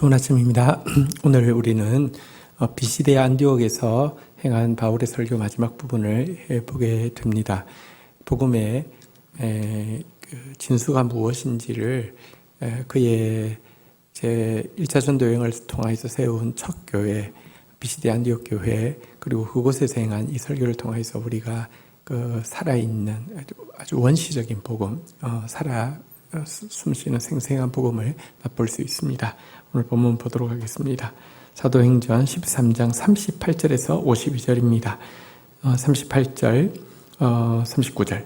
좋은 아침입니다. 오늘 우리는 어, 비시대 안디옥에서 행한 바울의 설교 마지막 부분을 보게 됩니다. 복음의 에, 그 진수가 무엇인지를 에, 그의 제 1차 전도 여행을 통해서 세운 첫 교회 비시대 안디옥 교회 그리고 그곳에서 행한 이 설교를 통해서 우리가 그 살아있는 아주, 원시적인 복음 어, 살아 어, 숨쉬는 생생한 복음을 맛볼 수 있습니다. 오늘 본문 보도록 하겠습니다. 사도행전 13장 38절에서 52절입니다. 어, 38절, 어, 39절.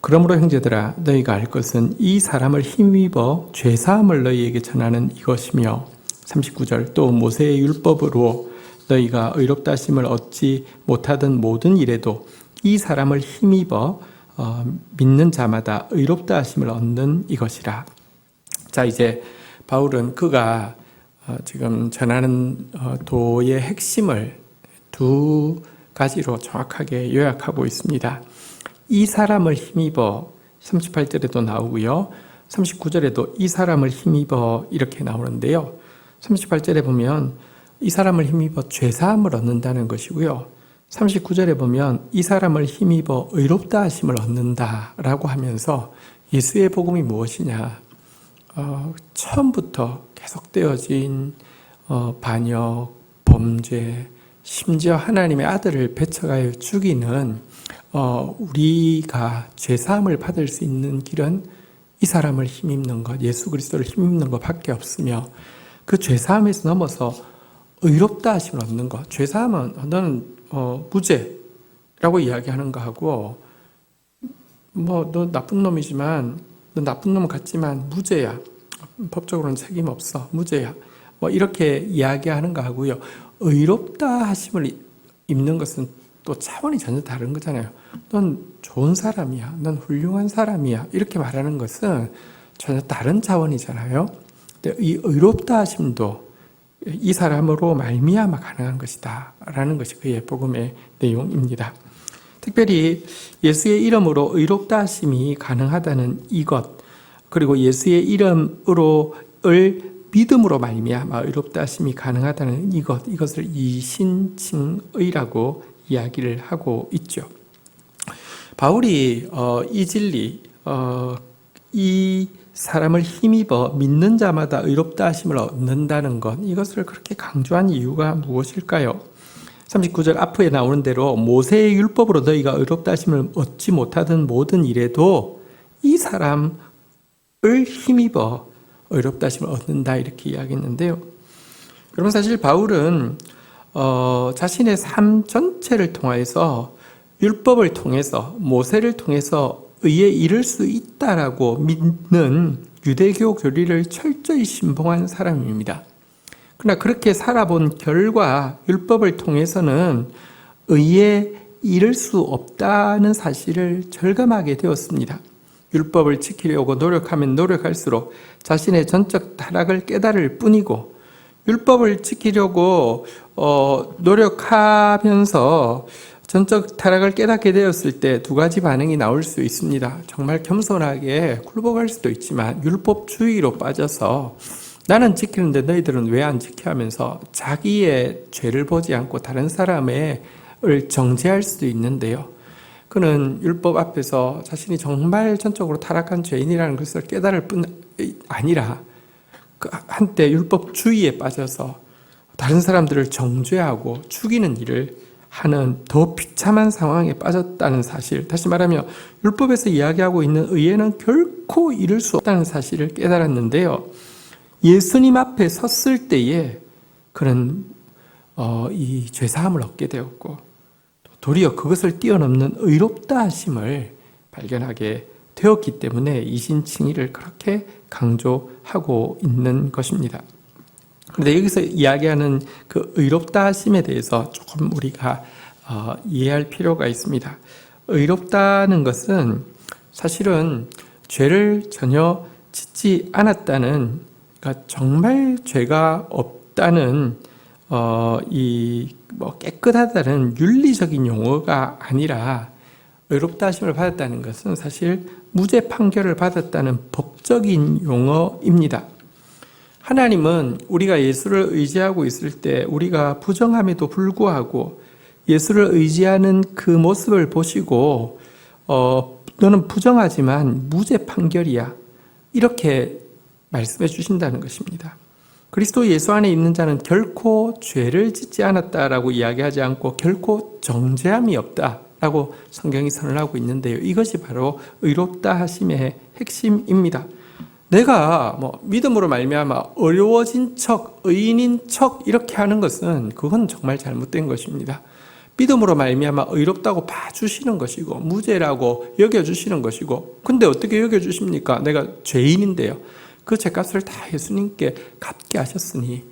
그러므로 형제들아 너희가 알 것은 이 사람을 힘입어 죄 사함을 너희에게 전하는 이것이며 39절 또 모세의 율법으로 너희가 의롭다 하심을 얻지 못하던 모든 일에도 이 사람을 힘입어 어, 믿는 자마다 의롭다 하심을 얻는 이것이라. 자 이제 바울은 그가 어, 지금 전하는 어, 도의 핵심을 두 가지로 정확하게 요약하고 있습니다. 이 사람을 힘입어 38절에도 나오고요. 39절에도 이 사람을 힘입어 이렇게 나오는데요. 38절에 보면 이 사람을 힘입어 죄사함을 얻는다는 것이고요. 39절에 보면 이 사람을 힘입어 의롭다 하심을 얻는다라고 하면서 예수의 복음이 무엇이냐? 어, 처음부터 계속되어진 어, 반역, 범죄, 심지어 하나님의 아들을 배척하여 죽이는 어, 우리가 죄 사함을 받을 수 있는 길은 이 사람을 힘입는 것, 예수 그리스도를 힘입는 것밖에 없으며 그 죄 사함에서 넘어서 의롭다 하심을 얻는 것. 죄 사함은 너는 어, 무죄라고 이야기하는 거하고 뭐 너 나쁜 놈이지만 너 나쁜 놈 같지만 무죄야. 법적으로는 책임 없어. 무죄야. 뭐 이렇게 이야기하는 거 하고요. 의롭다 하심을 입는 것은 또 차원이 전혀 다른 거잖아요. 넌 좋은 사람이야. 넌 훌륭한 사람이야. 이렇게 말하는 것은 전혀 다른 차원이잖아요. 근데 이 의롭다 하심도 이 사람으로 말미암아 가능한 것이다 라는 것이 그의 복음의 내용입니다. 특별히 예수의 이름으로 의롭다 하심이 가능하다는 이것 그리고 예수의 이름으로를 믿음으로 말미암아 의롭다 하심이 가능하다는 이것 이것을 이신칭의라고 이야기를 하고 있죠. 바울이 어, 이 진리 어, 이 사람을 힘입어 믿는 자마다 의롭다 하심을 얻는다는 것 이것을 그렇게 강조한 이유가 무엇일까요? 39절 앞에 나오는 대로 모세의 율법으로 너희가 의롭다 하심을 얻지 못하던 모든 일에도 이 사람을 힘입어 의롭다 하심을 얻는다 이렇게 이야기했는데요. 그러면 사실 바울은 어, 자신의 삶 전체를 통해서 율법을 통해서 모세를 통해서 의에 이를 수 있다라고 믿는 유대교 교리를 철저히 신봉한 사람입니다. 그러나 그렇게 살아본 결과 율법을 통해서는 의에 이를 수 없다는 사실을 절감하게 되었습니다. 율법을 지키려고 노력하면 노력할수록 자신의 전적 타락을 깨달을 뿐이고 율법을 지키려고 어, 노력하면서 전적 타락을 깨닫게 되었을 때 두 가지 반응이 나올 수 있습니다. 정말 겸손하게 굴복할 수도 있지만 율법주의로 빠져서 나는 지키는데 너희들은 왜 안 지켜 하면서 자기의 죄를 보지 않고 다른 사람의 을 정죄할 수도 있는데요. 그는 율법 앞에서 자신이 정말 전적으로 타락한 죄인이라는 것을 깨달을 뿐 아니라 그 한때 율법주의에 빠져서 다른 사람들을 정죄하고 죽이는 일을 하는 더 비참한 상황에 빠졌다는 사실, 다시 말하면 율법에서 이야기하고 있는 의에는 결코 이룰 수 없다는 사실을 깨달았는데요. 예수님 앞에 섰을 때에 그는 어, 이 죄사함을 얻게 되었고 도리어 그것을 뛰어넘는 의롭다 하심을 발견하게 되었기 때문에 이신칭의를 그렇게 강조하고 있는 것입니다. 그런데 여기서 이야기하는 그 의롭다 하심에 대해서 조금 우리가 어, 이해할 필요가 있습니다. 의롭다는 것은 사실은 죄를 전혀 짓지 않았다는, 그러니까 정말 죄가 없다는 어, 이뭐 깨끗하다는 윤리적인 용어가 아니라 의롭다 하심을 받았다는 것은 사실 무죄 판결을 받았다는 법적인 용어입니다. 하나님은 우리가 예수를 의지하고 있을 때 우리가 부정함에도 불구하고 예수를 의지하는 그 모습을 보시고 어, 너는 부정하지만 무죄 판결이야. 이렇게 말씀해 주신다는 것입니다. 그리스도 예수 안에 있는 자는 결코 죄를 짓지 않았다라고 이야기하지 않고 결코 정죄함이 없다라고 성경이 선언하고 있는데요. 이것이 바로 의롭다 하심의 핵심입니다. 내가 뭐 믿음으로 말미암아 어려워진 척, 의인인 척 이렇게 하는 것은 그건 정말 잘못된 것입니다. 믿음으로 말미암아 의롭다고 봐주시는 것이고 무죄라고 여겨주시는 것이고 근데 어떻게 여겨주십니까? 내가 죄인인데요. 그 죄값을 다 예수님께 갚게 하셨으니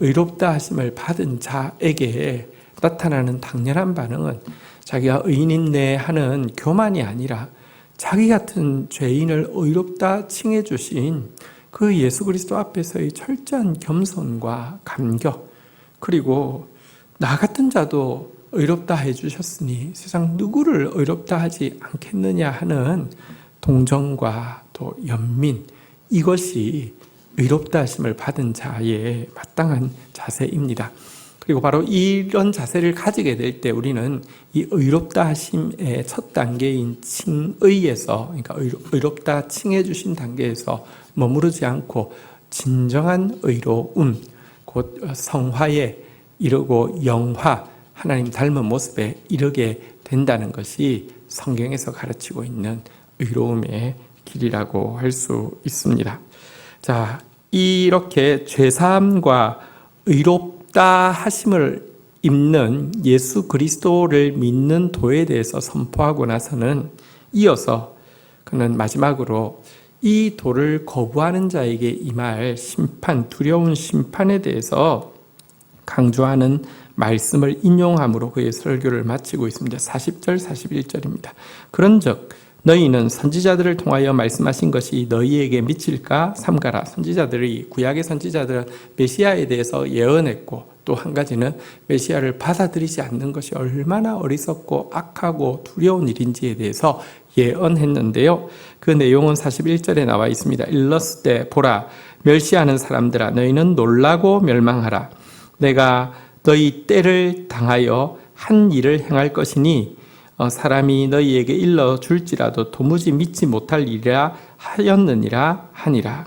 의롭다 하심을 받은 자에게 나타나는 당연한 반응은 자기가 의인인데 하는 교만이 아니라 자기 같은 죄인을 의롭다 칭해 주신 그 예수 그리스도 앞에서의 철저한 겸손과 감격 그리고 나 같은 자도 의롭다 해 주셨으니 세상 누구를 의롭다 하지 않겠느냐 하는 동정과 또 연민 이것이 의롭다 하심을 받은 자의 마땅한 자세입니다. 그리고 바로 이런 자세를 가지게 될 때 우리는 이 의롭다 하심의 첫 단계인 칭의에서 그러니까 의롭다 칭해 주신 단계에서 머무르지 않고 진정한 의로움 곧 성화에 이르고 영화 하나님 닮은 모습에 이르게 된다는 것이 성경에서 가르치고 있는 의로움의 길이라고 할 수 있습니다. 자, 이렇게 죄사함과 의롭 다 하심을 입는 예수 그리스도를 믿는 도에 대해서 선포하고 나서는 이어서 그는 마지막으로 이 도를 거부하는 자에게 임할 심판, 두려운 심판에 대해서 강조하는 말씀을 인용함으로 그의 설교를 마치고 있습니다. 40절, 41절입니다. 그런 즉 너희는 선지자들을 통하여 말씀하신 것이 너희에게 미칠까 삼가라. 선지자들이 구약의 선지자들은 메시아에 대해서 예언했고 또 한 가지는 메시아를 받아들이지 않는 것이 얼마나 어리석고 악하고 두려운 일인지에 대해서 예언했는데요. 그 내용은 41절에 나와 있습니다. 일렀을 때 보라 멸시하는 사람들아 너희는 놀라고 멸망하라. 내가 너희 때를 당하여 한 일을 행할 것이니 어, 사람이 너희에게 일러 줄지라도 도무지 믿지 못할 일이라 하였느니라 하니라.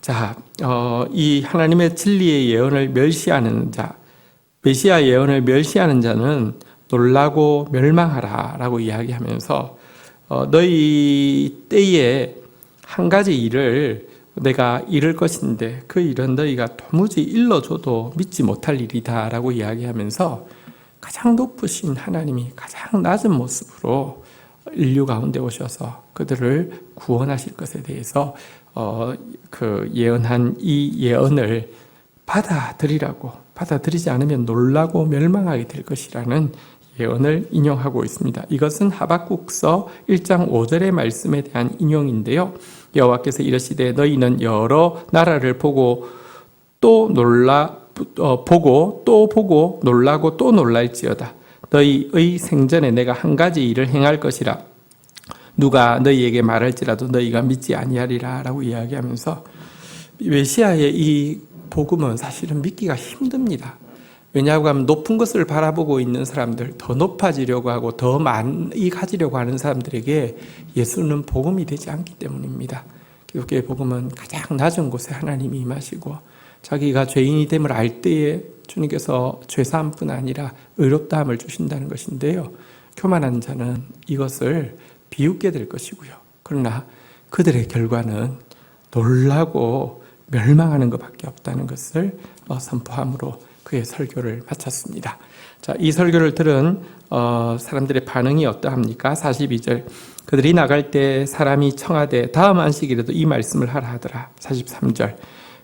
자, 어, 이 하나님의 진리의 예언을 멸시하는 자, 메시아 예언을 멸시하는 자는 놀라고 멸망하라라고 이야기하면서 어, 너희 때에 한 가지 일을 내가 이룰 것인데 그 일은 너희가 도무지 일러줘도 믿지 못할 일이다라고 이야기하면서 가장 높으신 하나님이 가장 낮은 모습으로 인류 가운데 오셔서 그들을 구원하실 것에 대해서 어, 그 예언한 이 예언을 받아들이라고 받아들이지 않으면 놀라고 멸망하게 될 것이라는 예언을 인용하고 있습니다. 이것은 하박국서 1장 5절의 말씀에 대한 인용인데요. 여호와께서 이르시되 너희는 여러 나라를 보고 또 놀라 어, 보고 또 보고 놀라고 또 놀랄지어다. 너희의 생전에 내가 한 가지 일을 행할 것이라. 누가 너희에게 말할지라도 너희가 믿지 아니하리라라고 이야기하면서 메시아의 이 복음은 사실은 믿기가 힘듭니다. 왜냐하고 하면 높은 것을 바라보고 있는 사람들, 더 높아지려고 하고 더 많이 가지려고 하는 사람들에게 예수는 복음이 되지 않기 때문입니다. 기독교의 복음은 가장 낮은 곳에 하나님이 임하시고 자기가 죄인이 됨을 알 때에 주님께서 죄사함뿐 아니라 의롭다함을 주신다는 것인데요. 교만한 자는 이것을 비웃게 될 것이고요. 그러나 그들의 결과는 놀라고 멸망하는 것밖에 없다는 것을 어, 선포함으로 그의 설교를 마쳤습니다. 자, 이 설교를 들은 어, 사람들의 반응이 어떠합니까? 42절. 그들이 나갈 때 사람이 청하되 다음 안식일에도 이 말씀을 하라 하더라. 43절.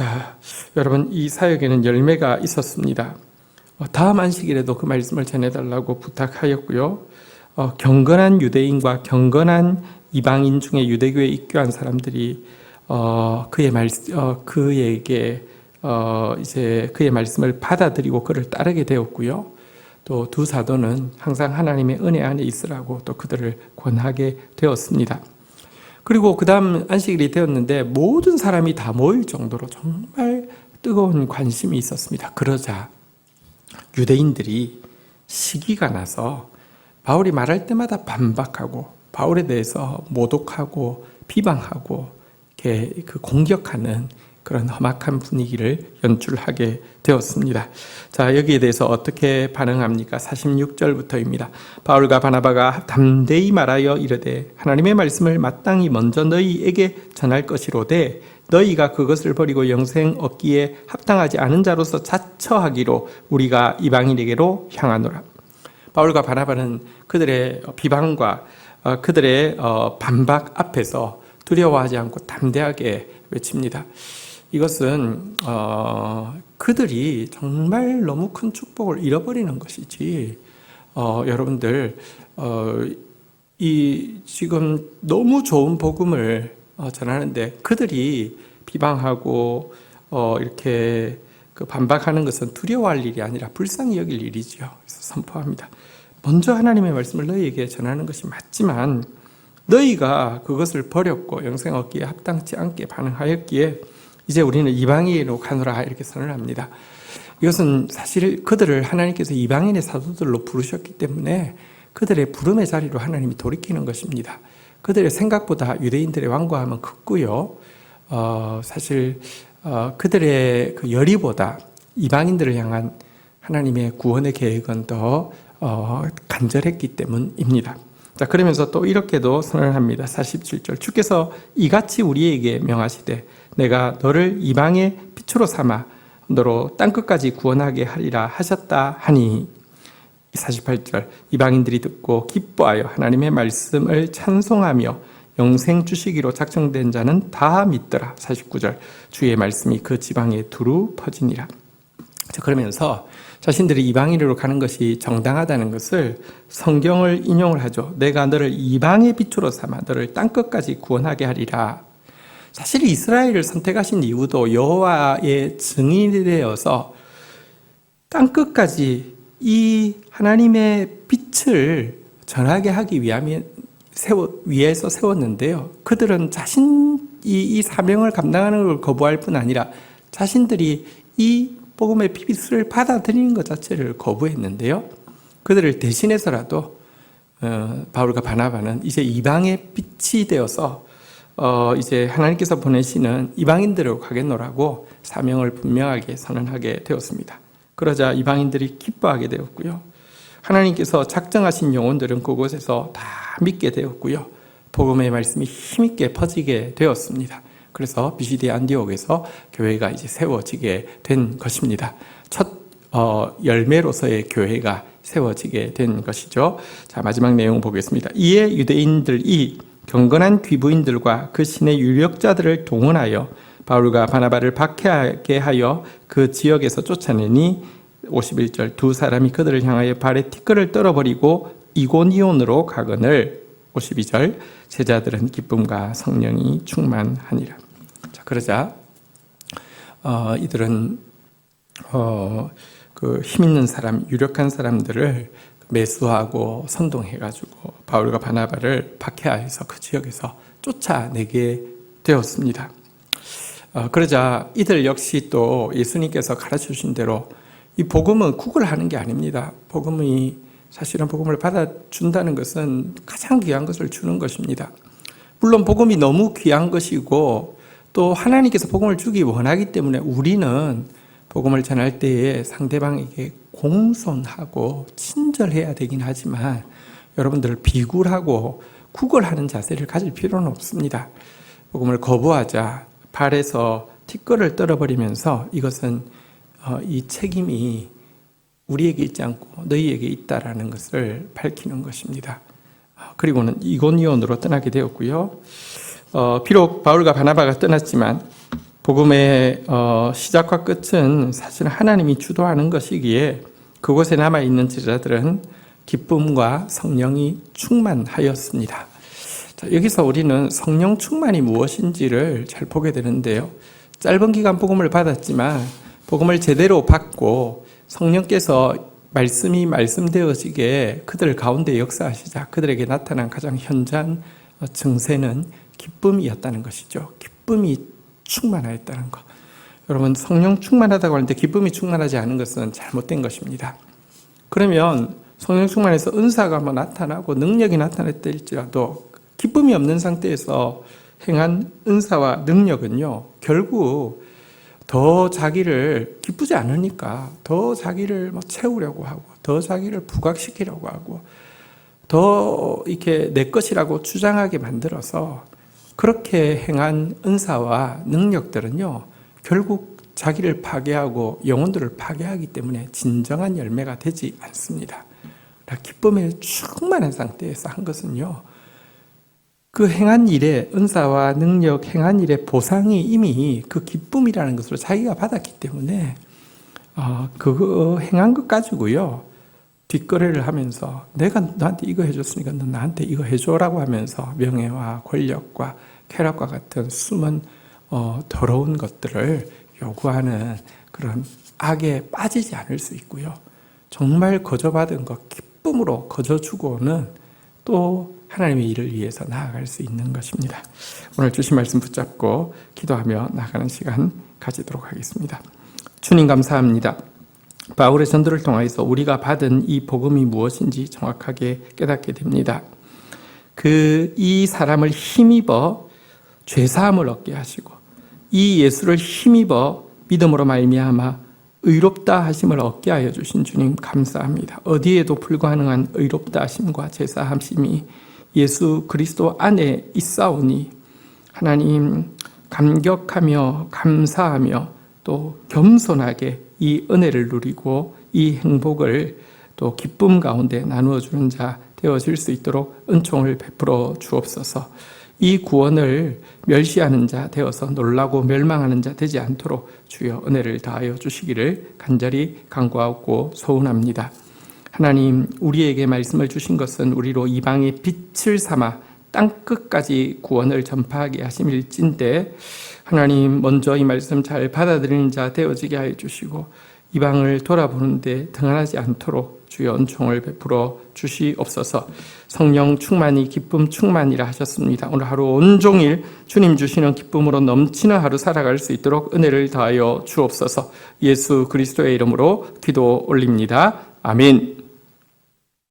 자, 여러분 이 사역에는 열매가 있었습니다. 어, 다음 안식일에도 그 말씀을 전해달라고 부탁하였고요. 어, 경건한 유대인과 경건한 이방인 중에 유대교에 입교한 사람들이 어, 그의 말, 어, 그에게 어, 이제 그의 말씀을 받아들이고 그를 따르게 되었고요. 또 두 사도는 항상 하나님의 은혜 안에 있으라고 또 그들을 권하게 되었습니다. 그리고 그 다음 안식일이 되었는데 모든 사람이 다 모일 정도로 정말 뜨거운 관심이 있었습니다. 그러자 유대인들이 시기가 나서 바울이 말할 때마다 반박하고 바울에 대해서 모독하고 비방하고 그 공격하는 그런 험악한 분위기를 연출하게 되었습니다. 자, 여기에 대해서 어떻게 반응합니까? 46절부터입니다. 바울과 바나바가 담대히 말하여 이르되 하나님의 말씀을 마땅히 먼저 너희에게 전할 것이로되 너희가 그것을 버리고 영생 얻기에 합당하지 않은 자로서 자처하기로 우리가 이방인에게로 향하노라. 바울과 바나바는 그들의 비방과 어, 그들의 어, 반박 앞에서 두려워하지 않고 담대하게 외칩니다. 이것은 어, 그들이 정말 너무 큰 축복을 잃어버리는 것이지. 어, 여러분들 어, 이 지금 너무 좋은 복음을 어, 전하는데 그들이 비방하고 어, 이렇게 그 반박하는 것은 두려워할 일이 아니라 불쌍히 여길 일이죠. 그래서 선포합니다. 먼저 하나님의 말씀을 너희에게 전하는 것이 맞지만 너희가 그것을 버렸고 영생 얻기에 합당치 않게 반응하였기에 이제 우리는 이방인으로 가노라 이렇게 선언합니다. 이것은 사실 그들을 하나님께서 이방인의 사도들로 부르셨기 때문에 그들의 부름의 자리로 하나님이 돌이키는 것입니다. 그들의 생각보다 유대인들의 완고함은 컸고요. 어, 사실 어, 그들의 그 열의보다 이방인들을 향한 하나님의 구원의 계획은 더 어, 간절했기 때문입니다. 자, 그러면서 또 이렇게도 선언합니다. 47절. 주께서 이같이 우리에게 명하시되 내가 너를 이방의 빛으로 삼아 너로 땅 끝까지 구원하게 하리라 하셨다 하니 48절 이방인들이 듣고 기뻐하여 하나님의 말씀을 찬송하며 영생 주시기로 작정된 자는 다 믿더라. 49절 주의 말씀이 그 지방에 두루 퍼지니라. 자, 그러면서 자신들이 이방인으로 가는 것이 정당하다는 것을 성경을 인용을 하죠. 내가 너를 이방의 빛으로 삼아 너를 땅 끝까지 구원하게 하리라. 사실 이스라엘을 선택하신 이유도 여호와의 증인이 되어서 땅 끝까지 이 하나님의 빛을 전하게 하기 위함에 세워, 위해서 세웠는데요. 그들은 자신이 이 사명을 감당하는 걸 거부할 뿐 아니라 자신들이 이 복음의 빛을 받아들이는 것 자체를 거부했는데요. 그들을 대신해서라도 어, 바울과 바나바는 이제 이방의 빛이 되어서 어, 이제 하나님께서 보내시는 이방인들을 가겠노라고 사명을 분명하게 선언하게 되었습니다. 그러자 이방인들이 기뻐하게 되었고요. 하나님께서 작정하신 영혼들은 그곳에서 다 믿게 되었고요. 복음의 말씀이 힘있게 퍼지게 되었습니다. 그래서 비시디 안디옥에서 교회가 이제 세워지게 된 것입니다. 첫 어, 열매로서의 교회가 세워지게 된 것이죠. 자 마지막 내용 보겠습니다. 이에 유대인들이 경건한 귀부인들과 그 신의 유력자들을 동원하여 바울과 바나바를 박해하게 하여 그 지역에서 쫓아내니 51절 두 사람이 그들을 향하여 발에 티끌을 떨어버리고 이고니온으로 가거늘 52절 제자들은 기쁨과 성령이 충만하니라. 자 그러자 어, 이들은 어, 그 힘 있는 사람, 유력한 사람들을 매수하고 선동해가지고 바울과 바나바를 박해하여서 그 지역에서 쫓아내게 되었습니다. 어, 그러자 이들 역시 또 예수님께서 가르쳐 주신 대로 이 복음은 국을 하는 게 아닙니다. 복음이 사실은 복음을 받아준다는 것은 가장 귀한 것을 주는 것입니다. 물론 복음이 너무 귀한 것이고 또 하나님께서 복음을 주기 원하기 때문에 우리는 복음을 전할 때에 상대방에게 공손하고 친절해야 되긴 하지만 여러분들 비굴하고 구걸하는 자세를 가질 필요는 없습니다. 복음을 거부하자 발에서 티끌을 떨어버리면서 이것은 어, 이 책임이 우리에게 있지 않고 너희에게 있다라는 것을 밝히는 것입니다. 어, 그리고는 이고니온으로 떠나게 되었고요. 어, 비록 바울과 바나바가 떠났지만 복음의 어, 시작과 끝은 사실 하나님이 주도하는 것이기에 그곳에 남아 있는 제자들은 기쁨과 성령이 충만하였습니다. 자, 여기서 우리는 성령 충만이 무엇인지를 잘 보게 되는데요. 짧은 기간 복음을 받았지만 복음을 제대로 받고 성령께서 말씀이 말씀되어지게 그들 가운데 역사하시자 그들에게 나타난 가장 현장 증세는 기쁨이었다는 것이죠. 기쁨이 충만하였다는 것. 여러분 성령 충만하다고 하는데 기쁨이 충만하지 않은 것은 잘못된 것입니다. 그러면 성령 충만해서 은사가 뭐 나타나고 능력이 나타났다 할지라도 기쁨이 없는 상태에서 행한 은사와 능력은요 결국 더 자기를 기쁘지 않으니까 더 자기를 뭐 채우려고 하고 더 자기를 부각시키려고 하고 더 이렇게 내 것이라고 주장하게 만들어서 그렇게 행한 은사와 능력들은요 결국 자기를 파괴하고 영혼들을 파괴하기 때문에 진정한 열매가 되지 않습니다. 기쁨에 충만한 상태에서 한 것은요 그 행한 일의 은사와 능력, 행한 일의 보상이 이미 그 기쁨이라는 것으로 자기가 받았기 때문에 어, 그 행한 것 가지고요 뒷거래를 하면서 내가 너한테 이거 해줬으니까 너 나한테 이거 해줘라고 하면서 명예와 권력과 쾌락과 같은 숨은 어, 더러운 것들을 요구하는 그런 악에 빠지지 않을 수 있고요. 정말 거저받은 것 기쁨으로 거저주고는 또 하나님의 일을 위해서 나아갈 수 있는 것입니다. 오늘 주신 말씀 붙잡고 기도하며 나가는 시간 가지도록 하겠습니다. 주님 감사합니다. 바울의 전도를 통하여서 우리가 받은 이 복음이 무엇인지 정확하게 깨닫게 됩니다. 그 이 사람을 힘입어 죄 사함을 얻게 하시고 이 예수를 힘입어 믿음으로 말미암아 의롭다 하심을 얻게 하여 주신 주님 감사합니다. 어디에도 불가능한 의롭다 하심과 제사 함심이 예수 그리스도 안에 있사오니 하나님 감격하며 감사하며 또 겸손하게 이 은혜를 누리고 이 행복을 또 기쁨 가운데 나누어 주는 자 되어질 수 있도록 은총을 베풀어 주옵소서. 이 구원을 멸시하는 자 되어서 놀라고 멸망하는 자 되지 않도록 주여 은혜를 다하여 주시기를 간절히 간구하고 소원합니다. 하나님 우리에게 말씀을 주신 것은 우리로 이방의 빛을 삼아 땅 끝까지 구원을 전파하게 하심일진데 하나님 먼저 이 말씀 잘 받아들이는 자 되어지게 하여 주시고 이방을 돌아보는데 등한하지 않도록 주여 은총을 베풀어 주시옵소서. 성령 충만이 기쁨 충만이라 하셨습니다. 오늘 하루 온종일 주님 주시는 기쁨으로 넘치는 하루 살아갈 수 있도록 은혜를 다하여 주옵소서. 예수 그리스도의 이름으로 기도 올립니다. 아멘.